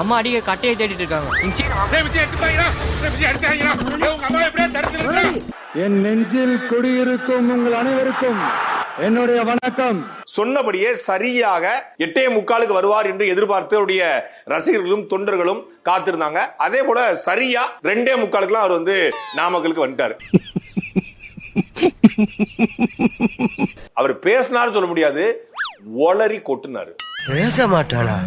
அம்மா அடிக்க கட்டையை தேடிட்டு இருக்காங்க. என் நெஞ்சில் குடியிருக்கும் உங்கள் அனைவருக்கும் என்னுடைய வணக்கம். சொன்னபடியே சரியாக எட்டே முக்காலுக்கு வருவார் என்று எதிர்பார்த்து அவருடைய ரசிகர்களும் தொண்டர்களும் காத்திருந்தாங்க. அதே போல சரியா ரெண்டே முக்காலுக்குலாம் அவர் வந்து நாமக்கலுக்கு வந்துட்டாரு. அவர் பேசினார் சொல்ல முடியாது ஒளரி கொட்டுனாரு. பேச மாட்டானா?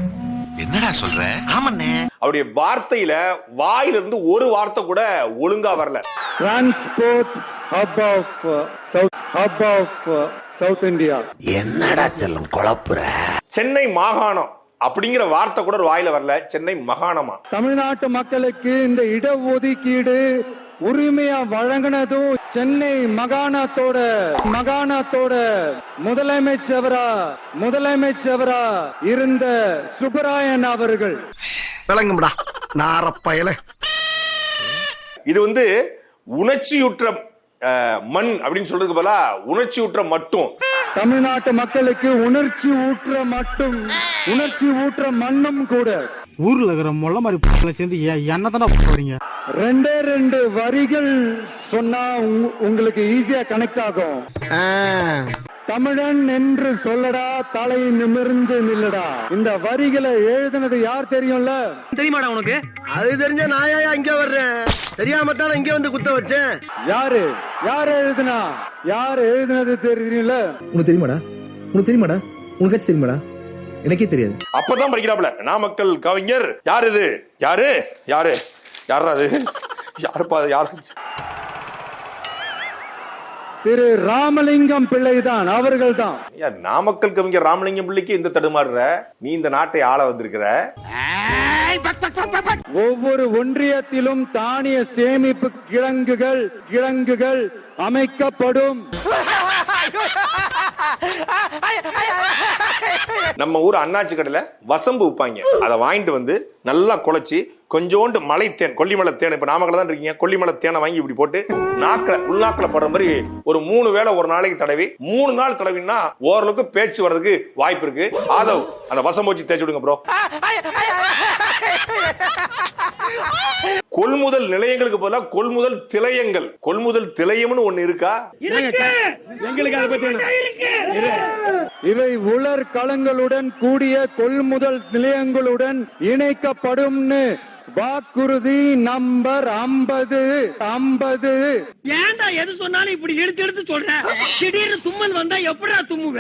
என்னடா சொல்ற? ஆமண்ணே. அவருடைய வார்த்தையில வாயிலிருந்து ஒரு வார்த்தை கூட ஒழுங்கா வரல. Transport hub of south hub of south India என்னடா செல்லம் குழப்புற? சென்னை மாகாணம் அப்படிங்கிற வார்த்தை கூட ஒரு வாயில வரல. சென்னை மகாணமா? தமிழ்நாட்டு மக்களுக்கு இந்த இடஒதுக்கீடு உரிமையா வழங்கினதும் சென்னை மகாணத்தோட மகாணத்தோட முதலமைச்சவரா முதலமைச்சவரா இருந்த சுப்பராயன் அவர்கள். விளங்கும்டா நாரப்பயல இது வந்து உணர்ச்சியுற்ற அஹ், மண் அப்படின்னு சொல்றதுக்கு பதிலா உணர்ச்சியுற்ற மட்டும். தமிழ்நாட்டு மக்களுக்கு உணர்ச்சி ஊற்ற மட்டும் உணர்ச்சி ஊற்ற மண்ணும் கூட. ஊர்ல இருக்கிற மொள்ள மாதிரி சேர்ந்து என்ன தானே போறீங்க ரெண்டே ரெண்டு வரிகள் சொன்னா உங்க- உங்களுக்கு ஈஸியா கனெக்ட் ஆகும். தமிழன் என்று சொல்லடா தலை நிமிர்ந்து நில்லடா. இந்த வரிகளை எழுதுனது யார் தெரியும்ல? தெரியுமாடா உனக்கு? அது தெரிஞ்ச நாயா இங்க வர்றேன்? தெரியாம தானே இங்க வந்து குத்த வச்சேன்? யாரு? யார் எழுதுனா? யார் எழுதுனது தெரியும்ல உனக்கு தெரியுமாடா? உனக்கு தெரியுமாடா? உனக்காச்சும் தெரியுமாடா? எனக்கே தெரியாது. அப்பதான் படிக்கிறாப்ல நாமக்கல் கவிஞர். யார் இது? யாரு? யாரு? யாரா அது? யாருப்பா அது? யாரு திரு ராமலிங்கம் பிள்ளைதான் அவர்கள் தான் நாமக்கல் கவிஞர் ராமலிங்கம் பிள்ளைக்கு இந்த தடுமாறுற? நீ இந்த நாட்டை ஆள வந்திருக்கிற? ஒவ்வொரு ஒன்றியத்திலும் தானிய சேமிப்பு கிழங்குகள் கிழங்குகள் அமைக்கப்படும். நம்ம ஊர் அண்ணாச்சி கடையில வசம்பு விற்பாங்க அதை வாங்கிட்டு வந்து நல்லா குழச்சி கொஞ்சோண்டு மலை தேன் கொல்லிமலை தேன் இப்ப நாமக்கல் தான் இருக்கீங்க கொல்லிமலை தேனை வாங்கி இப்படி போட்டு நாக்கில் உள்நாக்கில் படுற மாதிரி ஒரு மூணு வேளை ஒரு நாளைக்கு தடவி மூணு நாள் தடவினா ஓரளவுக்கு பேச்சு வர்றதுக்கு வாய்ப்பு இருக்கு ஆதவ் அந்த வசம்பு வச்சு தேய்ச்சி விடுங்க ப்ரோ கொள்முதல் நிலையங்களுக்கு பதிலா கொள்முதல் திலையங்கள். கொள்முதல் திலையம்னு ஒண்ணு இருக்கா? இவை உலர் களங்களுடன் கூடிய கொள்முதல் நிலையங்களுடன் இணைக்கப்படும்னு வாக்குறுதி நம்பர் ஐம்பது ஐம்பது. ஏன்டா எது சொன்னாலும் இப்படி எடுத்து எடுத்து சொல்ற? திடீர்னு தும்மல் வந்தா எப்படிடா தும்முவ?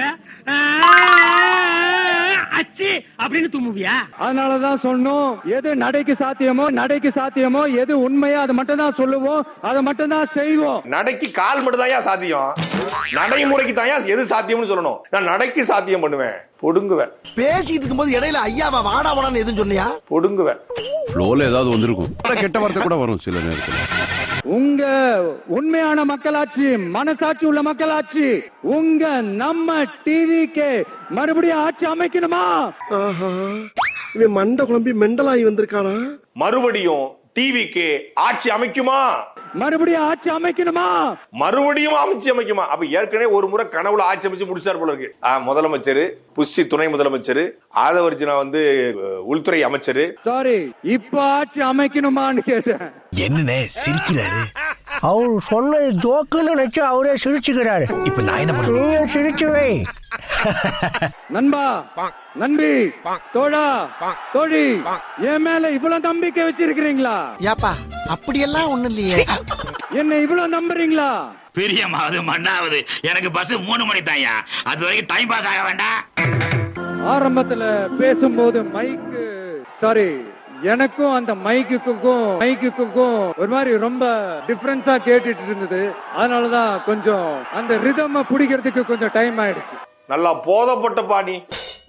அச்சி அப்படின்னு தும்முவியா? அதனாலதான் சொன்னோம் எது நடைக்கு சாத்தியமோ நடைக்கு சாத்தியமோ எது உண்மையோ அதை மட்டும் தான் சொல்லுவோம் அதை மட்டும் தான் செய்வோம். நடைக்கு கால் மட்டும் தான் சாத்தியம். நடைமுறைக்கு தான் எது சாத்தியம்னு சொல்லணும்? நான் நடைக்கு சாத்தியம் பண்ணுவேன். பொடுங்குவேன். பேசிட்டு இருக்கும்போது இடையில ஐயாவா வாடா வாடான்னு எதுவும் சொன்னியா? பொடுங்குவேன். ஃப்ளோல ஏதாவது வந்திருக்கும். கெட்ட வார்த்தை கூட வரும் சில நேரத்துல. உங்க உண்மையான மக்களாட்சி மனசாட்சி உள்ள மக்களாட்சி உங்க நம்ம டிவிக்கு மறுபடியும் ஆட்சி அமைக்கணுமா? இவன் மண்டை குழம்பி மெண்டலாகி வந்திருக்கானா? மறுபடியும் டிவிக்கு ஆட்சி அமைக்குமா? மறுபடியும் ஆட்சி அமைக்கணுமா? மறுபடியும் அமைச்சு அமைக்குமா? அப்ப ஏற்கனவே ஒரு முறை கனவுல ஆட்சி அமைச்சு முடிச்சார் போல இருக்கு. ஆ, முதலமைச்சர் புஷி துணை முதலமைச்சர் ஆதவர்ஜுனா வந்து உள்துறை அமைச்சர். சாரி இப்ப ஆட்சி அமைக்கணுமான்னு கேட்டேன். என்னண்ணே சிரிக்கிறாரு? அவர் சொன்னது ஜோக்குன்னு நினைச்சு அவரே சிரிச்சுக்கிறாரு. இப்ப நான் என்ன பண்ணுவேன் நீங்க சிரிச்சு வை. நண்பா நண்பி தோழா தோழி என் மேல இவ்வளவு நம்பிக்கை வச்சிருக்கிறீங்களா? ஏப்பா அப்படியெல்லாம் ஒண்ணும் இல்லையே. என்ன இவ்வளவு நம்புறீங்களா? பிரியமாவது மண்ணாவது. எனக்கு பஸ் மூணு மணி தாயா அது வரைக்கும் டைம் பாஸ் ஆக வேண்டாம். ஆரம்பத்துல பேசும்போது மைக்கு சாரி எனக்கும் அந்த மைக்குக்கும் மைக்குக்கும் ஒரு மாதிரி ரொம்ப டிஃபரன்ஸா கேட்டுட்டு இருந்தது. அதனாலதான் கொஞ்சம் அந்த ரிதம பிடிக்கிறதுக்கு கொஞ்சம் டைம் ஆயிடுச்சு. நல்லா போதப்பட்ட பாணி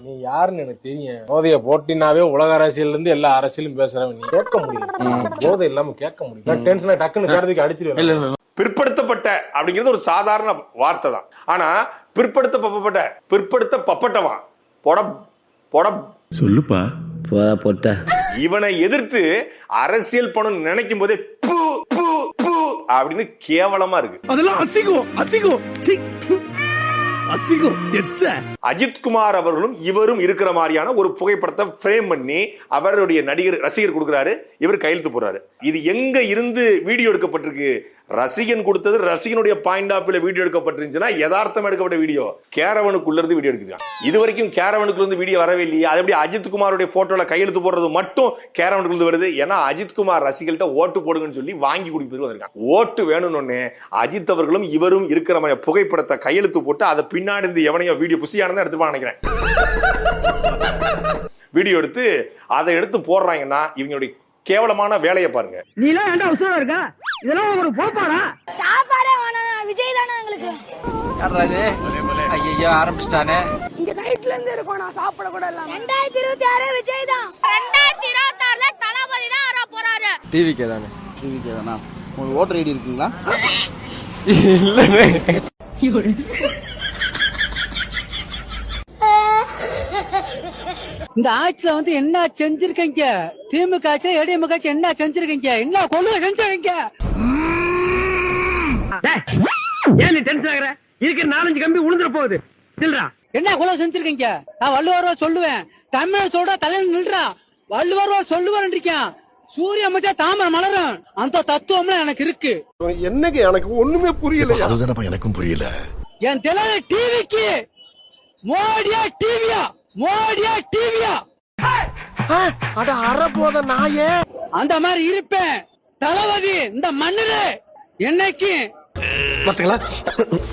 நீ யாருன்னு எனக்கு தெரியும். போதைய போட்டினாவே உலக அரசியல்ல இருந்து எல்லா அரசியலும் பேசுறவன் நீ. கேட்க முடியும் போதை இல்லாம கேட்க முடியும் டென்ஷன் டக்குன்னு கருதுக்கு அடிச்சிருவேன் பிற்படுத்தப்பட்ட அப்படிங்கிறது ஒரு சாதாரண வார்த்தை தான். ஆனா பிற்படுத்தப்பட்ட பிற்படுத்தப்பட்டவன். பொட பொட சொல்லுப்பா. போதா போட்ட. இவனை எதிர்த்து அரசியல் பண்ணணும் நினைக்கும் போதே பூ, பூ, பூ அப்படின்னு கேவலமா இருக்கு. அதெல்லாம் அசிங்கம் அசிங்கம். சீ. அசிங்கம். எச்ச. அஜித்குமார் அவர்களும் இவரும் இருக்கிற மாதிரியான ஒரு புகைப்படத்தை ஃப்ரேம் பண்ணி அவருடைய நடிகர் ரசிகர் கொடுக்குறாரு. இவர் கையெழுத்து போறாரு இது எங்க இருந்து வீடியோ எடுக்கப்பட்டிருக்கு? ரசிகன் கொடுத்தது ரசிகனுடைய பாயிண்ட் ஆஃப் வியூல வீடியோ எடுக்கப்பட்டிருந்துச்சுன்னா யதார்த்தம் எடுக்கப்பட்ட வீடியோ கேரவனுக்குள்ள இருந்து வீடியோ எடுக்குது இது வரைக்கும் கேரவனுக்குள்ள இருந்து வீடியோ வரவே இல்லையா. அது எப்படி அஜித்குமாருடைய போட்டோல கையெழுத்து போடுறது மட்டும் கேரவனுக்குள்ள இருந்து வருது? ஏன்னா அஜித் குமார் ரசிகள்கிட்ட ஓட்டு போடுங்கன்னு சொல்லி வாங்கி குடிப்பது வந்திருக்காங்க. ஓட்டு வேணும்னு அஜித் அவர்களும் இவரும் இருக்கிற மாதிரி புகைப்படத்தை கையெழுத்து போட்டு அதை பின்னாடி இருந்து எவனையோ வீடியோ புசியானதான் எடுத்துப்பான் நினைக்கிறேன். வீடியோ எடுத்து அதை எடுத்து போடுறாங்கன்னா இவங்களுடைய கேவலமான வேலையை பாருங்க. நீ எல்லாம் இருக்கா? இதெல்லாம் ஒரு போப்பாடா? சாப்பாடே வேணாம் விஜய் தானே எங்களுக்கு. யாராது ஐயோ ஆரம்பிச்சிட்டானே. இங்க நைட்ல இருந்து இருக்கோம் நான் சாப்பிட கூட இல்லாம. ரெண்டாயிரத்தி இருபத்தி ஆறு விஜய் தான். ரெண்டாயிரத்தி இருபத்தி ஆறுல தளபதி தான் வர போறாரு. டிவிக்கே தானே. டிவிக்கு எதனா உங்களுக்கு ஓட்டர் ஐடி இருக்குங்களா? இந்த ஆட்சியில வந்து என்ன செஞ்சிருக்கீங்க? திமுக ஆட்சி ஏடிஎம்க ஆட்சி என்ன செஞ்சிருக்கீங்க? என்ன கொள்ளுக செஞ்சிருக்கீங்க? ஏன் நீ டென்ஷன் ஆகுற? இருக்கிற நாலஞ்சு கம்பி உளுந்துற போகுது. நில்றா. என்ன கொலை செஞ்சிருக்கீங்க? நான் வள்ளுவர்வா சொல்லுவேன். தமிழ் சொல்ற தலையில நில்றா. வள்ளுவர்வா சொல்லுவேன் இருக்கேன் சூரிய அமைச்சா தாமரை மலரும். அந்த தத்துவம்லாம் எனக்கு இருக்கு. என்னங்க எனக்கு ஒண்ணுமே புரியல அதுதானப்பா எனக்கும் புரியல. என் தலையில டிவிக்கு மோடியா டிவியா மோடியா டிவியா? அட அற போத நாயே. அந்த மாதிரி இருப்பேன். தளபதி இந்த மண்ணுல என்னைக்கு? பாத்தீங்களா?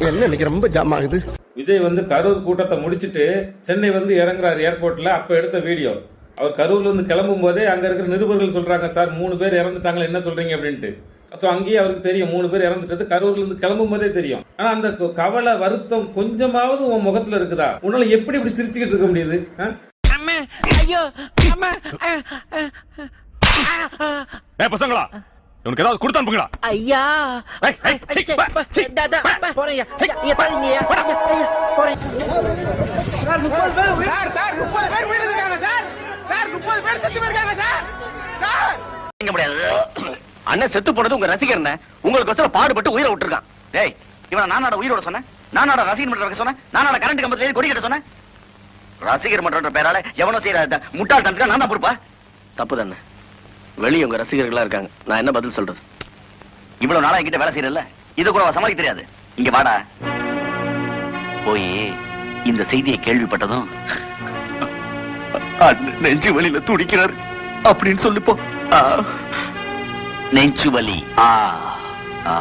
என்ன இன்னைக்கு ரொம்ப ஜாம் ஆகுது? விஜய் வந்து கரூர் கூட்டத்தை முடிச்சிட்டு சென்னை வந்து இறங்குறாரு ஏர்போர்ட்ல அப்ப எடுத்த வீடியோ அவர் கரூர்ல இருந்து கிளம்பும் போதே அங்க இருக்கிற நிருபர்கள் சொல்றாங்க சார் மூணு பேர் இறந்துட்டாங்களே என்ன சொல்றீங்க? அப்படின்ட்டு. ஸோ அங்கேயே அவருக்கு தெரியும். மூணு பேர் இறந்துட்டது. கரூர்ல இருந்து கிளம்பும் போதே தெரியும். ஆனா அந்த கவலை வருத்தம் கொஞ்சமாவது உன் முகத்துல இருக்குதா? உன்னால எப்படி இப்படி சிரிச்சுக்கிட்டு இருக்க முடியுது? ஏ பசங்களா உனக்கு ஏதாவது கொடுத்து அனுப்புங்களா ஐயா. போறேன் அண்ணன் செத்து போனது உங்க ரசிகர் உங்களுக்கு பாடுபட்டு உயிரை விட்டுருக்கான். டேய் இவன் நானோட உயிரோட சொன்னேன். நானோட ரசிகர் மன்றம் சொன்னேன். நானோட கரண்ட் கம்பத்துல கொடி கட்ட சொன்னேன். ரசிகர் மன்றன்ற பேரால எவனோ செய்யற முட்டாள் தந்துக்கா நான் தான் பொறுப்பா? தப்பு தானே. வெளியே உங்க ரசிகர்களா இருக்காங்க. நான் என்ன பதில் சொல்றது? இவ்வளவு நாளா என்கிட்ட வேலை செய்யறல இது கூட சமாளிக்க தெரியாது. இங்க வாடா. போய் இந்த செய்தியை கேள்விப்பட்டதும் நெஞ்சு வலியில துடிக்கிறார். அப்படின்னு சொல்லிப்போ நெஞ்சு வலி ஆ ஆ